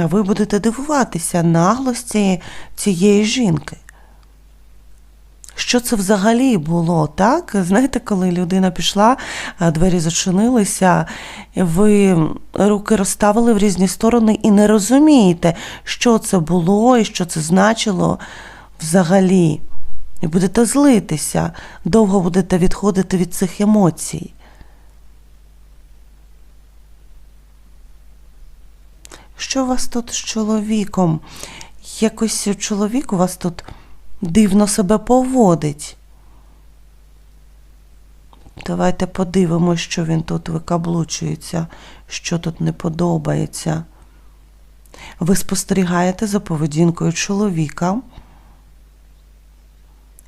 А ви будете дивуватися наглості цієї жінки. Що це взагалі було, так? Знаєте, коли людина пішла, двері зачинилися, ви руки розставили в різні сторони і не розумієте, що це було і що це значило взагалі. І будете злитися, довго будете відходити від цих емоцій. Що вас тут з чоловіком? Якось чоловік у вас тут дивно себе поводить. Давайте подивимось, що він тут викаблучується, що тут не подобається. Ви спостерігаєте за поведінкою чоловіка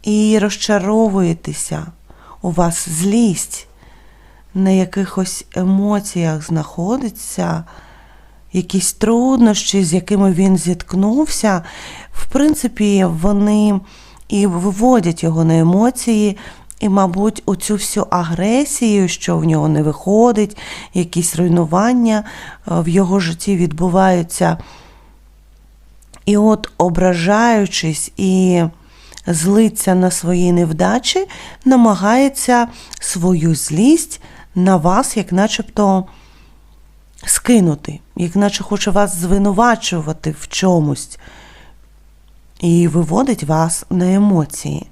і розчаровуєтеся. У вас злість на якихось емоціях знаходиться, якісь труднощі, з якими він зіткнувся. В принципі, вони і виводять його на емоції, і, мабуть, оцю всю агресію, що в нього не виходить, якісь руйнування е, в його житті відбуваються. І от, ображаючись і злиться на свої невдачі, намагається свою злість на вас, як начебто, скинути, як наче хоче вас звинувачувати в чомусь і виводить вас на емоції.